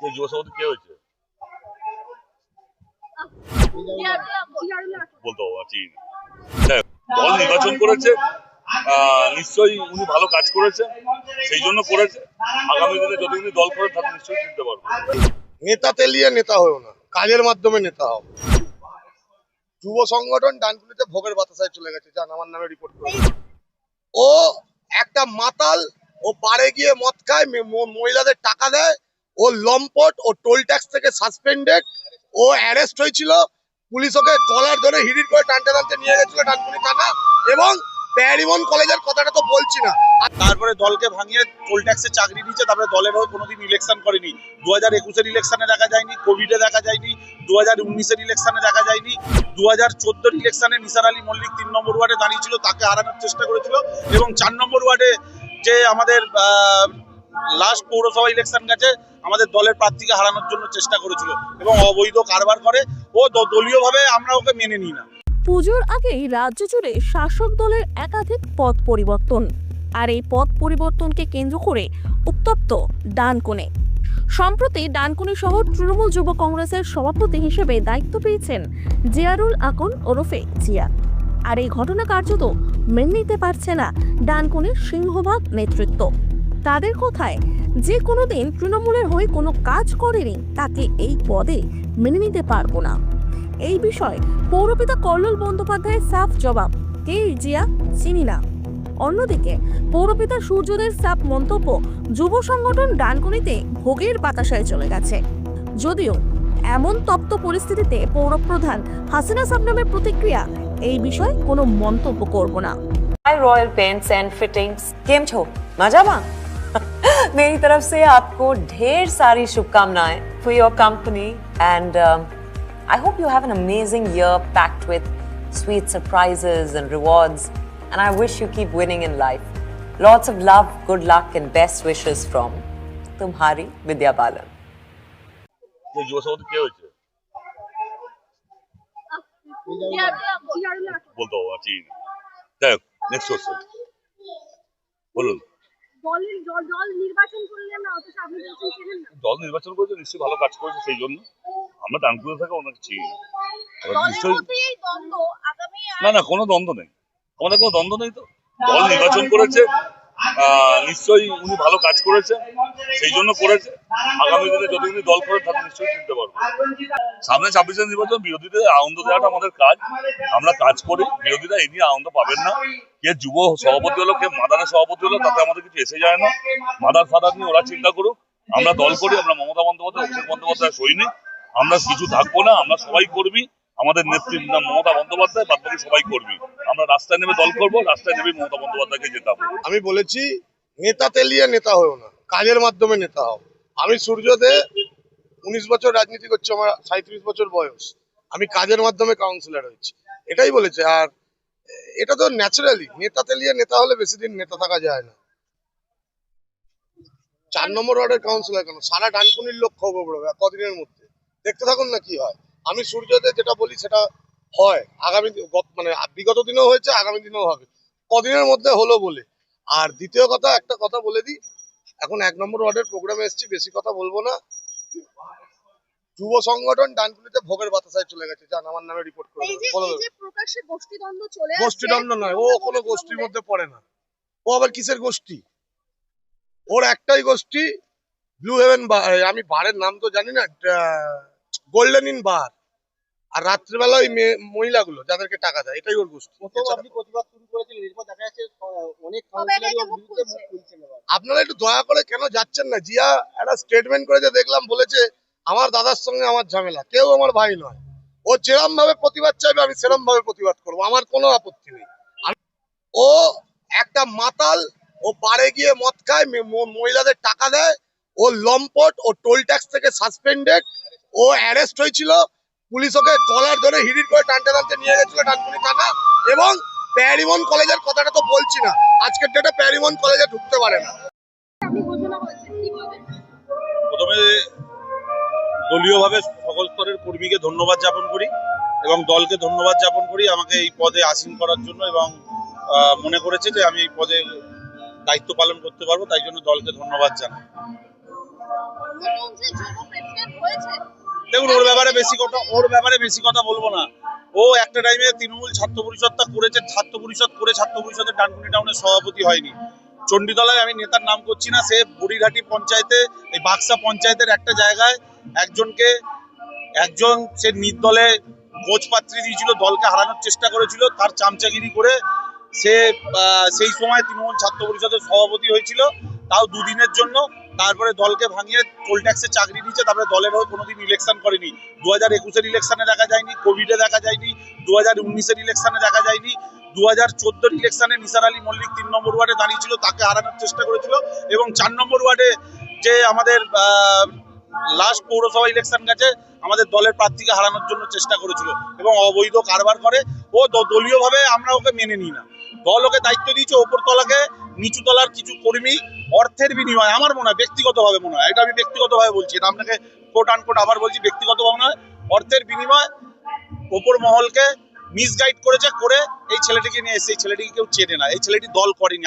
যে যুব সভাপতি কে হয়েছে? বলতে পারব না, চিনি না। দেখ, দল নির্বাচন করেছে নিশ্চয়ই উনি ভালো কাজ করেছে সেই জন্য করেছে। আগামী দিনে দল করে নিশ্চয়ই চিনতে পারব। নেতা তেলিয়ে নেতা হয়েও না কাজের মাধ্যমে নেতা হও। যুব সংগঠন ডানকুনিতে ভোগের বাতাসায় চলে গেছে যান আমার নামে রিপোর্ট করে ও একটা মাতাল ও পারে গিয়ে মদ খায় মহিলাদের টাকা দেয় ও লম্পট ও টোল ট্যাক্স থেকে সাসপেন্ডেড, ও অ্যারেস্ট হয়েছিল। পুলিশ ওকে কলার ধরে হিড়ির করে টানতে টানতে নিয়ে গেছিল ডানকুনি থানা এবং প্যারিমন কলেজের কথাটা তো বলছি না। তারপরে দলকে ভাঙিয়ে টোল ট্যাক্সে চাকরি দিয়েছে, তারপরে দলের হয়ে কোনোদিন ইলেকশন করেনি। দু হাজার একুশের ইলেকশনে দেখা যায়নি কোভিডে দেখা যায়নি দু হাজার উনিশের ইলেকশনে দেখা যায়নি দু হাজার চোদ্দোর ইলেকশনে নিসার আলী মল্লিক তিন নম্বর ওয়ার্ডে দাঁড়িয়েছিল, তাকে হারানোর চেষ্টা করেছিল এবং চার নম্বর ওয়ার্ডে যে আমাদের লাস্ট পৌরসভা ইলেকশন গেছে, আমাদের দলের প্রার্থীকে হারানোর জন্য চেষ্টা করেছিল এবং অবৈধ কারবার করে। ও দলীয়ভাবে আমরা ওকে মেনে নিই না। পুজোর আগেই রাজ্য জুড়ে শাসক দলের একাধিক পথ পরিবর্তন। আর এই পথ পরিবর্তনকে কেন্দ্র করে উত্তপ্ত ডানকুনে সম্প্রতি ডানকুনি শহর তৃণমূল যুব কংগ্রেসের সভাপতি হিসেবে দায়িত্ব পেয়েছেন জিয়ারুল আকন ওরফে জিয়া। আর এই ঘটনা কার্যত মেনে নিতে পারছে না ডানকুনির সিংহভাগ নেতৃত্ব। তাদের কথায়? যে কোনো দিন তৃণমূলের হয়ে কোনো কাজ করেনি, তাকে এই পদে মেনে নিতে পারব না। এই বিষয়ে পৌরপিতা কল্লোল বন্দ্যোপাধ্যায়ের সাফ জবাব, কে জিয়া? চিনি না। অন্যদিকে, পৌরপিতা সূর্যদের সাফ মন্তব্য, যুব সংগঠন ডানকুনিতে ভোগের বাতাসায় চলে গেছে। যদিও এমন তপ্ত পরিস্থিতিতে পৌরপ্রধান হাসিনা সাবনামের প্রতিক্রিয়া, এই বিষয়ে কোনো মন্তব্য করব না। I royal paints and fittings. কেমছো? છો મજામાં मेरी तरफ़ से आपको ढेर सारी शुभकामनाएँ for your company and I hope you have an amazing year packed with sweet surprises and rewards and I wish you keep winning in life lots of love good luck and best wishes from तुम्हारी विद्या बालन बोलो। দল নির্বাচন করেছে নিশ্চয়ই ভালো কাজ করেছে সেই জন্য। আমরা ডানকুনি থাকা অনেক চিনি না না না কোনো দ্বন্দ্ব নেই। আমাদের কোনো দ্বন্দ্ব নেই তো। দল নির্বাচন করেছে নিশ্চয়ই উনি ভালো কাজ করেছে, সেই জন্য করেছে। আগামী দিনে যদি উনি দল করে তাহলে নিশ্চয়ই চিনতে পারব। সামনে ছাব্বিশে নির্বাচন, বিরোধীদের আনন্দ দেওয়াটা আমাদের কাজ। আমরা কাজ করি, বিরোধীরা এই নিয়ে আনন্দ পাবেন না। কে যুব সভাপতি হলো, কে মাদারের সভাপতি হলো, তাতে আমাদের কিছু এসে যায় না। মাদার ফাদার নিয়ে ওরা চিন্তা করুক। আমরা দল করি, আমরা মমতা বন্দ্যোপাধ্যায়, অভিষেক বন্দ্যোপাধ্যায় সৈনিক আমরা কিছু থাকব না, আমরা সবাই করবি। আমাদের নেত্রীর মমতা বন্দ্যোপাধ্যায় বাদ সবাই করবি আমরা রাস্তায় নেমে দল করব, রাস্তায় নেমে মমতা বন্দ্যোপাধ্যায়কে জেতাবো। আমি বলেছি, নেতা তেলিয়ে নেতা হয়েও না, কাজের মাধ্যমে নেতা হও। আমি সূর্যদে উনিশ বছর রাজনীতি করছি, আমার সাঁত্রিশ বছর বয়স। আমি কাজের মাধ্যমে কাউন্সিলর হয়েছি। এটাই বলেছে, আর এটা তো ন্যাচারালি নেতা তেলিয়ে নেতা হলে বেশি দিন নেতা থাকা যায় না। চার নম্বর ওয়ার্ডের কাউন্সিলর কেন? সারা ডানকুনির লোক খবর পড়বে কদিনের মধ্যে। দেখতে থাকুন না কি হয়। আমি সূর্যদে যেটা বলি সেটা হয়। আগামী মানে বিগত দিনেও হয়েছে আগামী দিনেও হবে। কদিনের মধ্যে হলো বলে। আর দ্বিতীয় কথা একটা কথা বলে দিই। এখন এক নম্বর ওয়ার্ডের প্রোগ্রামে এসেছি বেশি কথা বলব না। যুব সংগঠন ডানকুনিতে ভোগের বাতাসায় চলে গেছে। যান আমার নামে রিপোর্ট করে গোষ্ঠীদ্বন্দ্ব নয় ও কোনো গোষ্ঠীর মধ্যে পড়ে না। ও আবার কিসের গোষ্ঠী? ওর একটাই গোষ্ঠী ব্লু হেভেন বার আমি বারের নাম তো জানি না গোল্ডেন ইন বার আর রাত্রিবেলা ওই মেয়ে- মহিলাগুলো যাদেরকে টাকা দেয় এটাই ওর গোষ্ঠী। আপনারা একটু দয়া করে কেন যাচ্ছেন না? জিয়া একটা স্টেটমেন্ট করেছে দেখলাম বলেছে আমার দাদার সঙ্গে আমার ঝামেলা কেউ আমার ভাই নয়। ও যেরম ভাবে প্রতিবাদ চাইবে আমি সেরম ভাবে প্রতিবাদ করব। আমার কোনো আপত্তি নেই। ও একটা মাতাল ও পারে গিয়ে মদ খায় মহিলাদের টাকা দেয় ও লম্পট ও টোল ট্যাক্স থেকে সাসপেন্ডেড ও অ্যারেস্ট হয়েছিল। পুলিশ ওকে কলার ধরে হিড়ির করে টানতে টানতে নিয়ে গেছিল ডানকুনি থানা এবং প্যারিমন কলেজের কথাটা তো বলছি না। আজকের ডেটে প্যারিমন কলেজে ঢুকতে পারে না। প্রথমে দলীয়ভাবে সকল স্তরের কর্মীকে ধন্যবাদ জ্ঞাপন করি এবং দলকে ধন্যবাদ জ্ঞাপন করি আমাকে এই পদে আসীন করার জন্য এবং আহ, মনে করেছে যে আমি এই পদে দায়িত্ব পালন করতে পারব তাই জন্য দলকে ধন্যবাদ জানাই। দেখুন, ওর ব্যাপারে বেশি কথা ওর ব্যাপারে বেশি কথা বলব না। ও একটা টাইমে তৃণমূল ছাত্র পরিষদটা করেছে, ছাত্র পরিষদ করে ছাত্র পরিষদের ডানকুনি টাউনের সভাপতি হয়নি। চণ্ডীতলায় আমি নেতার নাম করছি না, সে বুড়িঘাটি পঞ্চায়েতে, এই বাক্সা পঞ্চায়েতের একটা জায়গায় একজনকে, একজন সে নির্দলে কোচ পাত্রী দিয়েছিল, দলকে হারানোর চেষ্টা করেছিল, তার চামচাগিরি করে সে সেই সময় তৃণমূল ছাত্র পরিষদের সভাপতি হয়েছিল। তাও দুদিনের জন্য তারপরে দলকে ভাঙিয়ে টোল ট্যাক্সে চাকরি দিয়েছে, তারপরে দলের হয়ে কোনোদিন ইলেকশন করেনি। দু হাজার একুশের ইলেকশনে দেখা যায়নি কোভিডে দেখা যায়নি দু হাজার উনিশের ইলেকশনে দেখা যায়নি দু হাজার চোদ্দোর ইলেকশনে নিসার আলী মল্লিক তিন নম্বর ওয়ার্ডে দাঁড়িয়েছিল, তাকে হারানোর চেষ্টা করেছিল, এবং চার নম্বর ওয়ার্ডে যে আমাদের লাস্ট পৌরসভা ইলেকশন গেছে, আমাদের দলের প্রার্থীকে হারানোর জন্য চেষ্টা করেছিল, এবং অবৈধ কারবার করে, ও দলীয়ভাবে আমরা ওকে মেনে নিই না। দল ওকে দায়িত্ব দিয়েছে ওপর তলাকে নিচু তলার কিছু কর্মী অর্থের বিনিময়, আমার মনে হয় ব্যক্তিগতভাবে মনে হয়, এটা আমি ব্যক্তিগতভাবে বলছি, এটা আপনাকে কোট আনকোট আবার বলছি, ব্যক্তিগতভাবে নয় অর্থের বিনিময় ওপর মহলকে মিসগাইড করেছে, করে এই ছেলেটিকে নিয়ে এসে এই ছেলেটিকে কেউ চেনে না, এই ছেলেটি দল করেনি।